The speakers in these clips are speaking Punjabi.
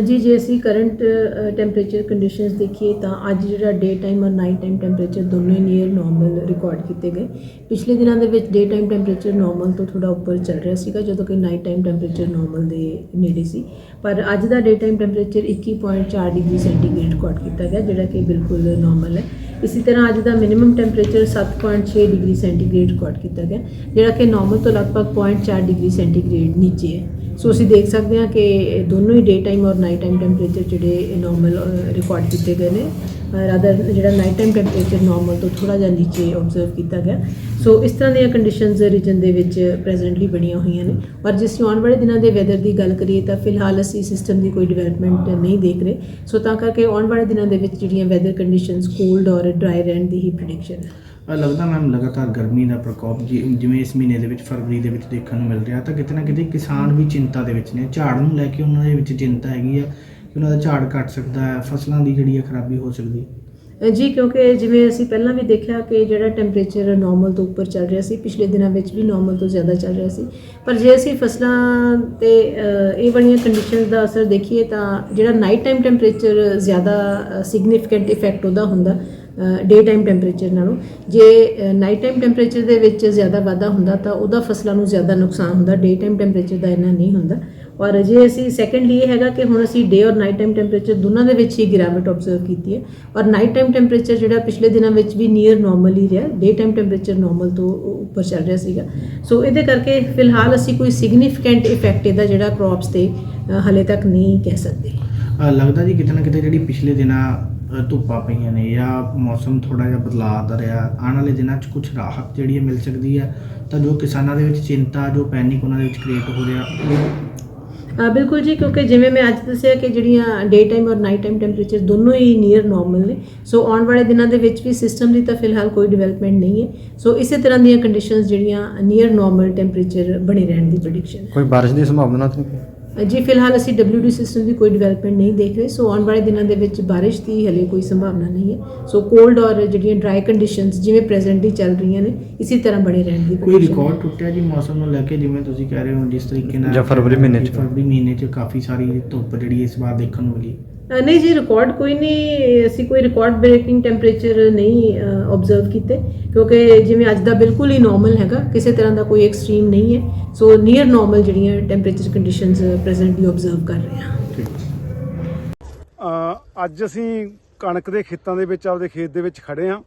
ਜੀ, ਜੇ ਅਸੀਂ ਕਰੰਟ ਟੈਂਪਰੇਚਰ ਕੰਡੀਸ਼ਨਸ ਦੇਖੀਏ ਤਾਂ ਅੱਜ ਜਿਹੜਾ ਡੇ ਟਾਈਮ ਔਰ ਨਾਈਟ ਟਾਈਮ ਟੈਂਪਰੇਚਰ ਦੋਨੋਂ ਹੀ ਨੀਅਰ ਨਾਰਮਲ ਰਿਕਾਰਡ ਕੀਤੇ ਗਏ। ਪਿਛਲੇ ਦਿਨਾਂ ਦੇ ਵਿੱਚ ਡੇ ਟਾਈਮ ਟੈਂਪਰੇਚਰ ਨਾਰਮਲ ਤੋਂ ਥੋੜਾ ਉੱਪਰ ਚੱਲ ਰਿਹਾ ਸੀਗਾ, ਜਦੋਂ ਕਿ ਨਾਈਟ ਟਾਈਮ ਟੈਂਪਰੇਚਰ ਨਾਰਮਲ ਦੇ ਨੇੜੇ ਸੀ। ਪਰ ਅੱਜ ਦਾ day time temperature 21.4 degree centigrade record ਕੀਤਾ ਗਿਆ, ਜਿਹੜਾ ਕਿ ਬਿਲਕੁਲ ਨਾਰਮਲ ਹੈ। ਇਸੇ ਤਰ੍ਹਾਂ ਅੱਜ ਦਾ minimum temperature 7.6 degree centigrade record ਕੀਤਾ ਗਿਆ, ਜਿਹੜਾ ਕਿ ਨਾਰਮਲ ਤੋਂ ਲਗਭਗ 0.4 ਡਿਗਰੀ ਸੈਂਟੀਗ੍ਰੇਡ ਨੀਚੇ ਹੈ। ਸੋ ਅਸੀਂ ਦੇਖ ਸਕਦੇ ਹਾਂ ਕਿ ਦੋਨੋਂ ਹੀ ਡੇ ਟਾਈਮ ਔਰ ਨਾਈਟ ਟਾਈਮ ਟੈਂਪਰੇਚਰ ਜਿਹੜੇ ਨਾਰਮਲ ਰਿਕਾਰਡ ਕੀਤੇ ਗਏ ਨੇ। ਰਾਦਰ ਜਿਹੜਾ ਨਾਈਟ ਟਾਈਮ ਟੈਂਪਰੇਚਰ ਨਾਰਮਲ ਤੋਂ ਥੋੜਾ ਜਿਹਾ ਨੀਚੇ ਆਬਜ਼ਰਵ ਕੀਤਾ ਗਿਆ। ਸੋ ਇਸ ਤਰ੍ਹਾਂ ਦੀਆਂ ਕੰਡੀਸ਼ਨਸ ਰੀਜਨ ਦੇ ਵਿੱਚ ਪ੍ਰੈਜ਼ੈਂਟਲੀ ਬਣੀਆਂ ਹੋਈਆਂ ਨੇ। ਪਰ ਜੇ ਅਸੀਂ ਆਉਣ ਵਾਲੇ ਦਿਨਾਂ ਦੇ ਵੈਦਰ ਦੀ ਗੱਲ ਕਰੀਏ ਤਾਂ ਫਿਲਹਾਲ ਅਸੀਂ ਸਿਸਟਮ ਦੀ ਕੋਈ ਡਿਵੈਲਪਮੈਂਟ ਨਹੀਂ ਦੇਖ ਰਹੇ। ਸੋ ਤਾਂ ਕਰਕੇ ਆਉਣ ਵਾਲੇ ਦਿਨਾਂ ਦੇ ਵਿੱਚ ਜਿਹੜੀਆਂ ਵੈਦਰ ਕੰਡੀਸ਼ਨਸ ਕੋਲਡ ਔਰ ਡਰਾਈ ਰਹਿਣ ਦੀ ਹੀ ਪ੍ਰੈਡਿਕਸ਼ਨ ਹੈ। ਲੱਗਦਾ ਮੈਮ ਲਗਾਤਾਰ ਗਰਮੀ ਦਾ ਪ੍ਰਕੋਪ ਜਿ- ਜਿਵੇਂ ਇਸ ਮਹੀਨੇ ਦੇ ਵਿੱਚ ਫਰਵਰੀ ਦੇ ਵਿੱਚ ਦੇਖਣ ਨੂੰ ਮਿਲ ਰਿਹਾ, ਤਾਂ ਕਿਤੇ ਨਾ ਕਿਤੇ ਕਿਸਾਨ ਵੀ ਚਿੰਤਾ ਦੇ ਵਿੱਚ ਨੇ। ਝਾੜ ਨੂੰ ਲੈ ਕੇ ਉਹਨਾਂ ਦੇ ਵਿੱਚ ਚਿੰਤਾ ਹੈਗੀ ਆ ਕਿ ਉਹਨਾਂ ਦਾ ਝਾੜ ਘਟ ਸਕਦਾ ਹੈ, ਫਸਲਾਂ ਦੀ ਜਿਹੜੀ ਹੈ ਖਰਾਬੀ ਹੋ ਸਕਦੀ। ਜੀ, ਕਿਉਂਕਿ ਜਿਵੇਂ ਅਸੀਂ ਪਹਿਲਾਂ ਵੀ ਦੇਖਿਆ ਕਿ ਜਿਹੜਾ ਟੈਂਪਰੇਚਰ ਨਾਰਮਲ ਤੋਂ ਉੱਪਰ ਚੱਲ ਰਿਹਾ ਸੀ, ਪਿਛਲੇ ਦਿਨਾਂ ਵਿੱਚ ਵੀ ਨਾਰਮਲ ਤੋਂ ਜ਼ਿਆਦਾ ਚੱਲ ਰਿਹਾ ਸੀ। ਪਰ ਜੇ ਅਸੀਂ ਫਸਲਾਂ ਤੇ ਇਹ ਵਾਲੀਆਂ ਕੰਡੀਸ਼ਨਸ ਦਾ ਅਸਰ ਦੇਖੀਏ ਤਾਂ ਜਿਹੜਾ ਨਾਈਟ ਟਾਈਮ ਟੈਂਪਰੇਚਰ ਜ਼ਿਆਦਾ ਸਿਗਨੀਫੀਕੈਂਟ ਇਫੈਕਟ ਉਹਦਾ ਹੁੰਦਾ। ਡੇ ਟਾਈਮ ਟੈਂਪਰੇਚਰ ਨਾਲੋਂ। ਜੇ ਨਾਈਟ ਟਾਈਮ ਟੈਂਪਰੇਚਰ ਦੇ ਵਿੱਚ ਜ਼ਿਆਦਾ ਵਾਧਾ ਹੁੰਦਾ ਤਾਂ ਉਹਦਾ ਫਸਲਾਂ ਨੂੰ ਜ਼ਿਆਦਾ ਨੁਕਸਾਨ ਹੁੰਦਾ ਡੇ ਟਾਈਮ ਟੈਂਪਰੇਚਰ ਦਾ ਇੰਨਾ ਨਹੀਂ ਹੁੰਦਾ। ਔਰ ਜੇ ਅਸੀਂ ਸੈਕੰਡਲੀ ਇਹ ਹੈਗਾ ਕਿ ਹੁਣ ਅਸੀਂ ਡੇ ਔਰ ਨਾਈਟ ਟਾਈਮ ਟੈਂਪਰੇਚਰ ਦੋਨਾਂ ਦੇ ਵਿੱਚ ਹੀ ਗਿਰਾਵਟ ਆਬਜ਼ਰਵ ਕੀਤੀ ਹੈ। ਔਰ ਨਾਈਟ ਟਾਈਮ ਟੈਂਪਰੇਚਰ ਜਿਹੜਾ ਪਿਛਲੇ ਦਿਨਾਂ ਵਿੱਚ ਵੀ ਨੀਅਰ ਨਾਰਮਲ ਹੀ ਰਿਹਾ ਡੇ ਟਾਈਮ ਟੈਂਪਰੇਚਰ ਨਾਰਮਲ ਤੋਂ ਉੱਪਰ ਚੱਲ ਰਿਹਾ ਸੀਗਾ। ਸੋ ਇਹਦੇ ਕਰਕੇ ਫਿਲਹਾਲ ਅਸੀਂ ਕੋਈ ਸਿਗਨੀਫੀਕੈਂਟ ਇਫੈਕਟ ਇਹਦਾ ਜਿਹੜਾ ਕ੍ਰੌਪਸ ਤੇ ਅ, ਹਲੇ ਤੱਕ ਨਹੀਂ ਕਹਿ ਸਕਦੇ। ਲੱਗਦਾ ਜੀ ਕਿਤੇ ਨਾ ਕਿਤੇ ਜਿਹੜੀ ਪਿਛਲੇ ਦਿਨਾਂ ਧੁੱਪਾਂ ਪਈਆਂ ਨੇ ਜਾਂ ਮੌਸਮ ਥੋੜਾ ਜਿਹਾ ਬਦਲਾਅ ਦਾ ਰਿਹਾ ਆਉਣ ਵਾਲੇ ਦਿਨਾਂ 'ਚ ਕੁਝ ਰਾਹਤ ਜਿਹੜੀ ਹੈ ਮਿਲ ਸਕਦੀ ਹੈ? ਤਾਂ ਜੋ ਕਿਸਾਨਾਂ ਦੇ ਵਿੱਚ ਚਿੰਤਾ ਜੋ ਪੈਨਿਕ ਉਹਨਾਂ ਦੇ ਵਿੱਚ ਕ੍ਰੀਏਟ ਹੋ ਰਿਹਾ ਬਿਲਕੁਲ ਜੀ ਕਿਉਂਕਿ ਜਿਵੇਂ ਮੈਂ ਅੱਜ ਦੱਸਿਆ ਕਿ ਜਿਹੜੀਆਂ ਡੇ ਟਾਈਮ ਔਰ ਨਾਈਟ ਟਾਈਮ ਟੈਂਪਰੇਚਰ ਦੋਨੋਂ ਹੀ ਨੀਅਰ ਨਾਰਮਲ ਨੇ ਸੋ ਆਉਣ ਵਾਲੇ ਦਿਨਾਂ ਦੇ ਵਿੱਚ ਵੀ ਸਿਸਟਮ ਦੀ ਤਾਂ ਫਿਲਹਾਲ ਕੋਈ ਡਿਵੈਲਪਮੈਂਟ ਨਹੀਂ ਹੈ ਸੋ ਇਸੇ ਤਰ੍ਹਾਂ ਦੀਆਂ ਕੰਡੀਸ਼ਨਸ ਜਿਹੜੀਆਂ ਨੀਅਰ ਨਾਰਮਲ ਟੈਂਪਰੇਚਰ ਬਣੇ ਰਹਿਣ ਦੀ ਪ੍ਰੈਡਿਕਸ਼ਨ ਕੋਈ ਬਾਰਿਸ਼ ਦੀ ਸੰਭਾਵਨਾ ਤਾਂ ਨਹੀਂ? ਹੈ ਜੀ ਫਿਲਹਾਲ ਅਸੀਂ WD ਸਿਸਟਮ ਦੀ ਕੋਈ ਡਿਵੈਲਪਮੈਂਟ ਨਹੀਂ ਦੇਖ ਰਹੇ ਸੋ ਆਉਣ ਵਾਲੇ ਦਿਨਾਂ ਦੇ ਵਿੱਚ ਬਾਰਿਸ਼ ਦੀ ਹਲੇ ਕੋਈ ਸੰਭਾਵਨਾ ਨਹੀਂ ਹੈ ਸੋ ਕੋਲਡ ਔਰ ਜਿਹੜੀਆਂ ਡਰਾਈ ਕੰਡੀਸ਼ਨਸ ਜਿਵੇਂ ਪ੍ਰੈਜ਼ੈਂਟਲੀ ਚੱਲ ਰਹੀਆਂ ਨੇ ਇਸੇ ਤਰ੍ਹਾਂ ਬਣੇ ਰਹਿਣ ਦੀ ਕੋਈ। ਰਿਕਾਰਡ ਟੁੱਟਿਆ ਜੀ ਮੌਸਮ ਨੂੰ ਲੈ ਕੇ ਜਿਵੇਂ ਤੁਸੀਂ ਕਹਿ ਰਹੇ ਹੋ ਜਿਸ ਤਰੀਕੇ ਨਾਲ ਜਾਂ ਫਰਵਰੀ ਮਹੀਨੇ 'ਚ। ਫਰਵਰੀ ਮਹੀਨੇ 'ਚ ਕਾਫੀ ਸਾਰੀ ਧੁੱਪ ਜਿਹੜੀ ਇਸ ਵਾਰ ਦੇਖਣ ਨੂੰ ਮਿਲੀ ਨਹੀਂ ਜੀ ਰਿਕਾਰਡ ਕੋਈ ਨਹੀਂ, ਅਸੀਂ ਕੋਈ ਰਿਕਾਰਡ ਬ੍ਰੇਕਿੰਗ ਟੈਂਪਰੇਚਰ ਨਹੀਂ ਆਬਜ਼ਰਵ ਕੀਤੇ, ਕਿਉਂਕਿ ਜਿਵੇਂ ਅੱਜ ਦਾ ਬਿਲਕੁਲ ਹੀ ਨਾਰਮਲ ਹੈਗਾ, ਕਿਸੇ ਤਰ੍ਹਾਂ ਦਾ ਕੋਈ ਐਕਸਟ੍ਰੀਮ ਨਹੀਂ ਹੈ। ਸੋ ਨੀਅਰ ਨਾਰਮਲ ਜਿਹੜੀਆਂ ਟੈਂਪਰੇਚਰ ਕੰਡੀਸ਼ਨਸ ਪ੍ਰੈਜ਼ੈਂਟਲੀ ਆਬਜ਼ਰਵ ਕਰ ਰਹੇ ਹਾਂ। ਅੱਜ ਅਸੀਂ ਕਣਕ ਦੇ ਖੇਤਾਂ ਦੇ ਵਿੱਚ, ਆਪਦੇ ਖੇਤ ਦੇ ਵਿੱਚ ਖੜੇ ਆ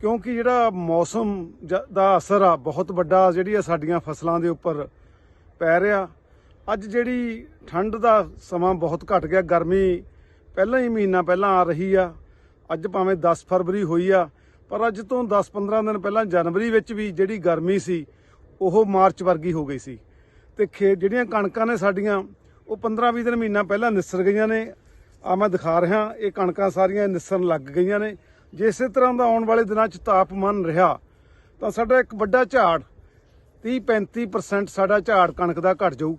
ਕਿਉਂਕਿ ਜਿਹੜਾ ਮੌਸਮ ਦਾ ਅਸਰ ਆ, ਬਹੁਤ ਵੱਡਾ ਜਿਹੜੀ ਆ ਸਾਡੀਆਂ ਫਸਲਾਂ ਦੇ ਉੱਪਰ ਪੈ ਰਿਹਾ। ਅੱਜ ਜਿਹੜੀ ਠੰਡ ਦਾ ਸਮਾਂ ਬਹੁਤ ਘਟ ਗਿਆ, ਗਰਮੀ ਪਹਿਲਾਂ ਹੀ ਮਹੀਨਾ ਪਹਿਲਾਂ ਆ ਰਹੀ ਆ, ਅੱਜ ਭਾਵੇਂ 10 ਫਰਵਰੀ ਹੋਈ ਆ, ਪਰ ਅੱਜ ਤੋਂ 10-15 ਦਿਨ ਪਹਿਲਾਂ ਜਨਵਰੀ ਵਿੱਚ ਵੀ ਜਿਹੜੀ ਗਰਮੀ ਸੀ, ਉਹ ਮਾਰਚ ਵਰਗੀ ਹੋ ਗਈ ਸੀ। ਤੇ ਖੇ ਜਿਹੜੀਆਂ ਕਣਕਾਂ ਨੇ ਸਾਡੀਆਂ, ਉਹ 15-20 ਦਿਨ ਮਹੀਨਾ ਪਹਿਲਾਂ ਨਿਸਰ ਗਈਆਂ ਨੇ। ਆ ਮੈਂ ਦਿਖਾ ਰਿਹਾ, ਇਹ ਕਣਕਾਂ ਸਾਰੀਆਂ ਨਿਸਰਨ ਲੱਗ ਗਈਆਂ ਨੇ। ਜੇ ਇਸੇ ਤਰ੍ਹਾਂ ਦਾ ਆਉਣ ਵਾਲੇ ਦਿਨਾਂ 'ਚ ਤਾਪਮਾਨ ਰਿਹਾ, ਤਾਂ ਸਾਡਾ ਇੱਕ ਵੱਡਾ ਝਾੜ 30-35% ਸਾਡਾ ਝਾੜ ਕਣਕ ਦਾ ਘਟ ਜਾਊ।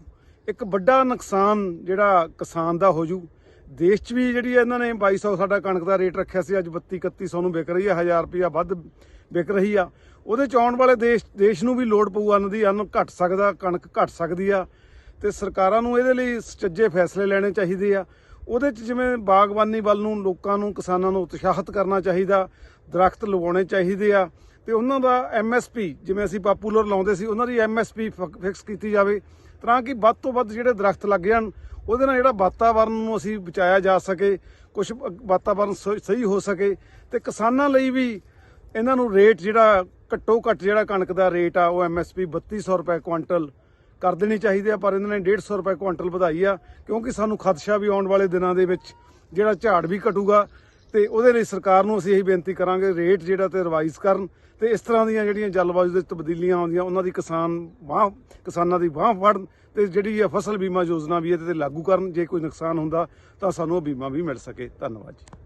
ਇੱਕ ਵੱਡਾ ਨੁਕਸਾਨ ਜਿਹੜਾ ਕਿਸਾਨ ਦਾ ਹੋ ਜੂ। ਦੇਸ਼ 'ਚ ਵੀ ਜਿਹੜੀ ਇਹਨਾਂ ਨੇ 2200 ਸਾਡਾ ਕਣਕ ਦਾ ਰੇਟ ਰੱਖਿਆ ਸੀ, ਅੱਜ 32 3100 ਨੂੰ ਵਿਕ ਰਹੀ ਹੈ 1000 ਰੁਪਇਆ ਵੱਧ ਵਿਕ ਰਹੀ ਆ। ਉਹਦੇ ਚ ਆਉਣ ਵਾਲੇ ਦੇਸ਼ ਦੇਸ਼ ਨੂੰ ਵੀ ਲੋੜ ਪਊ, ਅੰਨ ਦੀ ਅੰਨ ਘਟ ਸਕਦਾ, ਕਣਕ ਘਟ ਸਕਦੀ ਆ। ਤੇ ਸਰਕਾਰਾਂ ਨੂੰ ਇਹਦੇ ਲਈ ਸੁਚੱਜੇ ਫੈਸਲੇ ਲੈਣੇ ਚਾਹੀਦੇ ਆ। ਉਹਦੇ ਚ ਜਿਵੇਂ ਬਾਗਬਾਨੀ ਵੱਲ ਨੂੰ, ਲੋਕਾਂ ਨੂੰ, ਕਿਸਾਨਾਂ ਨੂੰ ਉਤਸ਼ਾਹਿਤ ਕਰਨਾ ਚਾਹੀਦਾ, ਦਰਖਤ ਲਗਾਉਣੇ ਚਾਹੀਦੇ ਆ। ਤੇ ਉਹਨਾਂ ਦਾ ਐਮਐਸਪੀ ਜਿਵੇਂ ਅਸੀਂ ਪਾਪੂਲਰ ਲਾਉਂਦੇ ਸੀ, ਉਹਨਾਂ ਦੀ ਐਮਐਸਪੀ ਫਿਕਸ ਕੀਤੀ ਜਾਵੇ। ਤਾਂ ਕਿ ਵੱਧ ਤੋਂ ਵੱਧ ਜਿਹੜੇ ਦਰਖਤ ਲੱਗ ਜਾਣ ਉਹਦੇ ਨਾਲ ਜਿਹੜਾ ਵਾਤਾਵਰਨ ਨੂੰ ਅਸੀਂ ਬਚਾਇਆ ਜਾ ਸਕੇ ਕੁਝ ਵਾਤਾਵਰਨ ਸ- ਸਹੀ ਹੋ ਸਕੇ, ਤੇ ਕਿਸਾਨਾਂ ਲਈ ਵੀ ਇਹਨਾਂ ਨੂੰ ਰੇਟ ਜਿਹੜਾ ਘੱਟੋ ਘੱਟ ਜਿਹੜਾ ਕਣਕ ਦਾ ਰੇਟ ਆ, ਉਹ ਐਮਐਸਪੀ 3200 ਰੁਪਏ ਕੁਇੰਟਲ ਕਰ ਦੇਣੀ ਚਾਹੀਦੀ ਆ, ਪਰ ਇਹਨਾਂ ਨੇ 150 ਰੁਪਏ ਕੁਇੰਟਲ ਵਧਾਈ ਆ, ਕਿਉਂਕਿ ਸਾਨੂੰ ਖਦਸ਼ਾ ਵੀ ਆਉਣ ਵਾਲੇ ਦਿਨਾਂ ਦੇ ਵਿੱਚ ਜਿਹੜਾ ਝਾੜ ਵੀ ਘਟੂਗਾ, ਤੇ ਉਹਦੇ ਲਈ ਸਰਕਾਰ ਨੂੰ ਅਸੀਂ ਇਹੀ ਬੇਨਤੀ ਕਰਾਂਗੇ, ਰੇਟ ਜਿਹੜਾ ਤੇ ਰਿਵਾਈਜ਼ ਕਰਨ ਤੇ ਇਸ ਤਰ੍ਹਾਂ ਦੀਆਂ ਜਿਹੜੀਆਂ ਜਲਵਾਯੂ ਦੇ ਤਬਦੀਲੀਆਂ ਆਉਂਦੀਆਂ, ਉਹਨਾਂ ਦੀ ਕਿਸਾਨ ਬਾਹ ਕਿਸਾਨਾਂ ਦੀ ਬਾਹ ਫੜਨ ਤੇ ਜਿਹੜੀ ਇਹ ਫਸਲ ਬੀਮਾ ਯੋਜਨਾ ਵੀ ਇਹਦੇ ਤੇ ਲਾਗੂ ਕਰਨ, ਜੇ ਕੋਈ ਨੁਕਸਾਨ ਹੁੰਦਾ ਤਾਂ ਸਾਨੂੰ ਉਹ ਬੀਮਾ ਵੀ ਮਿਲ ਸਕੇ। ਧੰਨਵਾਦ ਜੀ।